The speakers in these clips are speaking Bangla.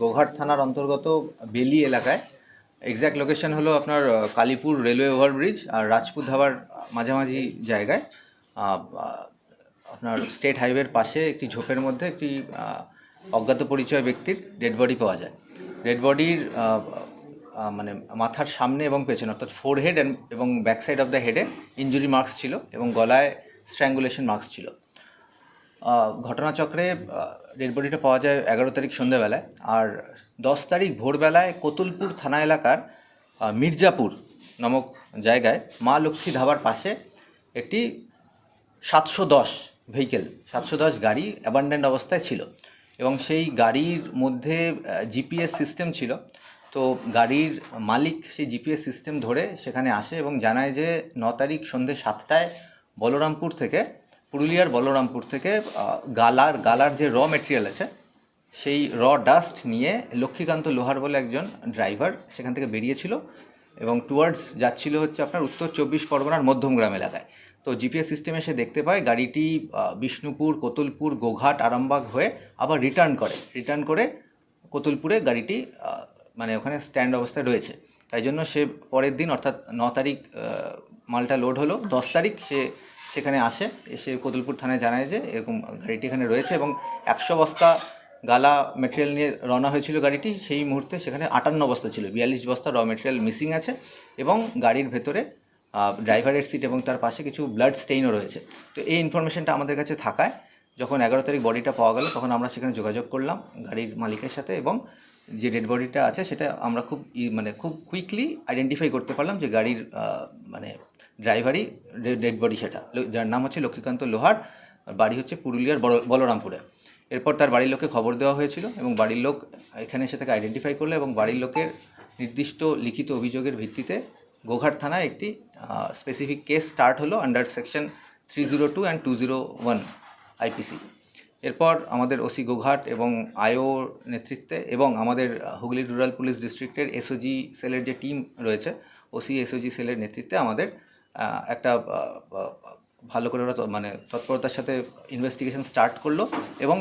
গোঘাট থানার অন্তর্গত বেলি এলাকায়। এক্স্যাক্ট লোকেশন হলো আপনার কালীপুর রেলওয়ে ওভারব্রিজ আর রাজপুত ধাবার মাঝামাঝি জায়গায়। আপনার স্টেট হাইওয়ের পাশে একটি ঝোপের মধ্যে একটি অজ্ঞাত পরিচয় ব্যক্তির ডেড বডি পাওয়া যায়। ডেড বডির মানে মাথার সামনে এবং পেছনে, অর্থাৎ ফোর হেড এবং ব্যাক সাইড অফ দ্য হেডে ইঞ্জুরি মার্কস ছিল এবং গলায় স্ট্র্যাঙ্গুলেশন মার্কস ছিল। ঘটনাচক্রে ডেড বডিটা পাওয়া যায় এগারো তারিখ সন্ধ্যাবেলায়। আর দশ তারিখ ভোরবেলায় কতুলপুর থানা এলাকার মির্জাপুর নামক জায়গায় মা লক্ষ্মী ধাবার পাশে একটি সাতশো দশ ভেহিকেল সাতশো দশ গাড়ি অ্যাবান্ডেন্ট অবস্থায় ছিল। এবং সেই গাড়ির মধ্যে জিপিএস সিস্টেম ছিল। তো গাড়ির মালিক সেই জিপিএস সিস্টেম ধরে সেখানে আসে এবং জানায় যে ন তারিখ সন্ধ্যে সাতটায় বলরামপুর থেকে পুরুলিয়ার বলরামপুর থেকে গালার গালার যে র মেটেরিয়াল আছে, সেই র ডাস্ট নিয়ে লক্ষ্মীকান্ত লোহার বলে একজন ড্রাইভার সেখান থেকে বেরিয়েছিল এবং টুয়ার্ডস যাচ্ছিল হচ্ছে আপনার উত্তর চব্বিশ পরগনার মধ্যমগ্রাম এলাকায়। তো জিপিএস সিস্টেমে সে দেখতে পায়, গাড়িটি বিষ্ণুপুর, কতুলপুর, গোঘাট, আরামবাগ হয়ে আবার রিটার্ন করে। রিটার্ন করে কতুলপুরে গাড়িটি মানে ওখানে স্ট্যান্ড অবস্থায় রয়েছে। তাই জন্য সে পরের দিন, অর্থাৎ ন তারিখ মালটা লোড হলো। দশ তারিখ সে সেখানে আসে, এসে কতুলপুর থানায় জানায় যে এরকম গাড়িটি এখানে রয়েছে এবং একশো বস্তা গালা মেটেরিয়াল নিয়ে রওনা হয়েছিল গাড়িটি। সেই মুহূর্তে সেখানে আটান্ন বস্তা ছিল, বিয়াল্লিশ বস্তা র মেটেরিয়াল মিসিং আছে এবং গাড়ির ভেতরে ড্রাইভারের সিট এবং তার পাশে কিছু ব্লাড স্টেইনও রয়েছে। তো এই ইনফরমেশনটা আমাদের কাছে থাকায়, যখন এগারো তারিখ বডিটা পাওয়া গেল, তখন আমরা সেখানে যোগাযোগ করলাম গাড়ির মালিকের সাথে এবং যে ডেড বডিটা আছে, সেটা আমরা খুব মানে খুব কুইকলি আইডেন্টিফাই করতে পারলাম যে গাড়ির মানে ড্রাইভারই ডেড বডি সেটা। যার নাম হচ্ছে লক্ষ্মীকান্ত লোহার বাড়ি হচ্ছে পুরুলিয়ার বলরামপুরে। এরপর তার বাড়ির লোককে খবর দেওয়া হয়েছিল এবং বাড়ির লোক এখানে এসে তাকে আইডেন্টিফাই করল এবং বাড়ির লোকের নির্দিষ্ট লিখিত অভিযোগের ভিত্তিতে গোঘাট থানায় একটি স্পেসিফিক কেস স্টার্ট হলো under section three zero two and two zero one IPC এরপর আমাদের ওসি গোঘাট এবং আইও নেতৃত্বে এবং আমাদের হুগলি রুরাল পুলিশ ডিস্ট্রিক্টের এসওজি সেলের যে টিম রয়েছে, ওসি এসওজি সেলের নেতৃত্বে আমাদের একটা ভালো করে ওরা মানে তৎপরতার সাথে ইনভেস্টিগেশন স্টার্ট করল এবং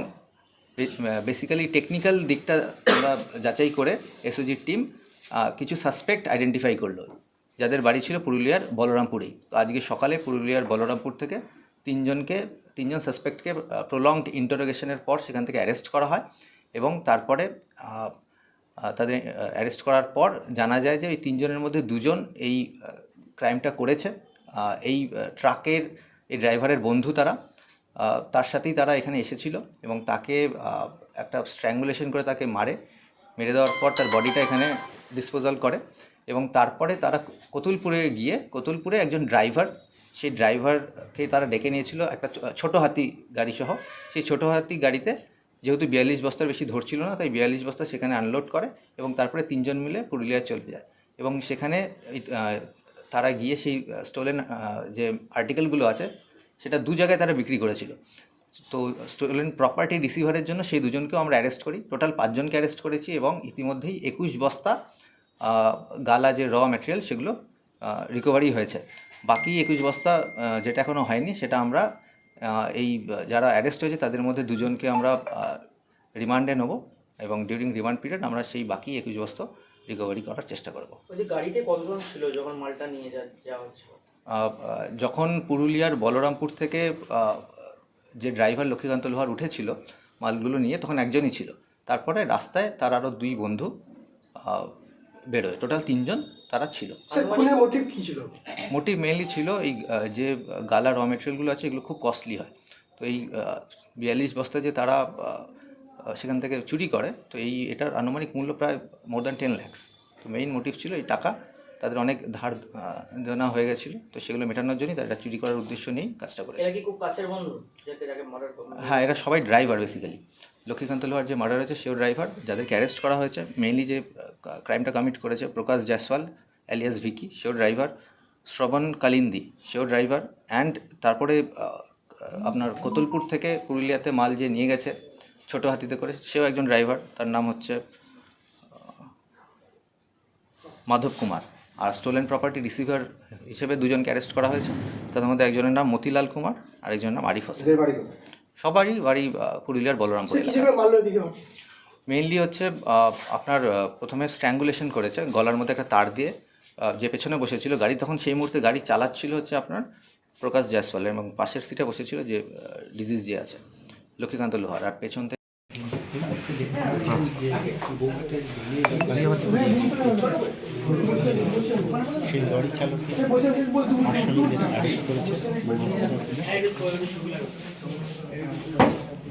বেসিক্যালি টেকনিক্যাল দিকটা আমরা যাচাই করে এসওজির টিম কিছু সাসপেক্ট আইডেন্টিফাই করল, যাদের বাড়ি ছিল পুরুলিয়ার বলরামপুরেই। তো আজকে সকালে পুরুলিয়ার বলরামপুর থেকে তিনজনকে তিনজন সাসপেক্টকে প্রলংড ইন্টারোগেশনের পর সেখান থেকে অ্যারেস্ট করা হয় এবং তারপরে তাদের অ্যারেস্ট করার পর জানা যায় যে ওই তিনজনের মধ্যে দুজন এই ক্রাইমটা করেছে। এই ট্রাকের এই ড্রাইভারের বন্ধু তারা। তার সাথেই তারা এখানে এসেছিল এবং তাকে একটা স্ট্র্যাঙ্গুলেশন করে তাকে মারে। মেরে দেওয়ার পর তার বডিটা এখানে ডিসপোজাল করে এবং তারপরে তারা কতুলপুরে গিয়ে, কতুলপুরে একজন ড্রাইভার সেই ড্রাইভারকে তারা ডেকে নিয়েছিল একটা ছোট হাতি গাড়ি সহ। সেই ছোট হাতি গাড়িতে যেহেতু বিয়াল্লিশ বস্তার বেশি ধরছিল না, তাই বিয়াল্লিশ বস্তা সেখানে আনলোড করে এবং তারপরে তিনজন মিলে পুরুলিয়ায় চলে যায়। এবং সেখানে তারা গিয়ে সেই স্টোলেন যে আর্টিকেলগুলো আছে সেটা দু জায়গায় তারা বিক্রি করেছিল। তো স্টোলেন প্রপার্টি রিসিভারের জন্য সেই দুজনকেও আমরা অ্যারেস্ট করি। টোটাল পাঁচজনকে অ্যারেস্ট করেছি এবং ইতিমধ্যেই একুশ বস্তা গালা যে র ম্যাটেরিয়াল সেগুলো রিকভারি হয়েছে। বাকি একুশ বস্তা যেটা এখনও হয়নি সেটা আমরা এই যারা অ্যারেস্ট হয়েছে তাদের মধ্যে দুজনকে আমরা রিমান্ডে নেব এবং ডিউরিং রিমান্ড পিরিয়ড আমরা সেই বাকি একুশ বস্তা রিকভারি করার চেষ্টা করব। ওই যে গাড়িতে কতজন ছিল যখন মালটা নিয়ে যা যাওয়া হচ্ছিল? আহ, যখন পুরুলিয়ার বলরামপুর থেকে যে ড্রাইভার লক্ষ্মীকান্ত লোহার উঠেছিল মালগুলো নিয়ে তখন একজনই ছিল। তারপরে রাস্তায় তার আরও দুই বন্ধু বেরোয়। টোটাল তিনজন তারা ছিল। মোটিভ কি ছিল? মোটিভ মেনলি ছিল এই যে গালা র মেটেরিয়ালগুলো আছে এগুলো খুব কস্টলি হয়। তো এই বিয়াল্লিশ বস্তা যে তারা সেখান থেকে চুরি করে তো এই এটার আনুমানিক মূল্য প্রায় মোর দ্যান টেন ল্যাক্স তো মেইন মোটিভ ছিল এই টাকা তাদের অনেক ধার দেনা হয়ে গেছিল তো সেগুলো মেটানোর জন্যই তারা এটা চুরি করার উদ্দেশ্য নিয়েই কাজটা করেছে। এরা কি খুব কাছের বন্ধু? যাকে যাকে মার্ডার করবে হ্যাঁ এরা সবাই ড্রাইভার বেসিক্যালি লক্ষ্মীকান্ত লোহার যে মার্ডার হয়েছে, সেও ড্রাইভার যাদেরকে অ্যারেস্ট করা হয়েছে মেইনলি যে ক্রাইমটা কমিট করেছে, প্রকাশ জয়সওয়াল অ্যালিয়াস ভিকি, সেও ড্রাইভার শ্রবণ কালিন্দি, সেও ড্রাইভার অ্যান্ড তারপরে আপনার কতুলপুর থেকে পুরুলিয়াতে মাল যে নিয়ে গেছে, ছোট হাতিতে করে, সেও একজন ড্রাইভার তার নাম হচ্ছে মাধব কুমার আর স্টোলেন প্রপার্টি রিসিভার হিসেবে দুজনকে অ্যারেস্ট করা হয়েছে, তাদের মধ্যে একজনের নাম মতিলাল কুমার আর একজনের নাম আরিফ হোসেন? সবারই বাড়ি পুরুলিয়ার বলরামপুর মেইনলি হচ্ছে আপনার প্রথমে স্ট্র্যাঙ্গুলেশন করেছে গলার মধ্যে একটা তার দিয়ে যে পেছনে বসেছিল গাড়ি তখন সেই মুহূর্তে গাড়ি চালাচ্ছিল হচ্ছে আপনার প্রকাশ জয়সওয়াল এবং পাশের সিটে বসেছিল যে ডিজিজ যে আছে লক্ষ্মীকান্ত লোহার আর পেছন থেকে চালককে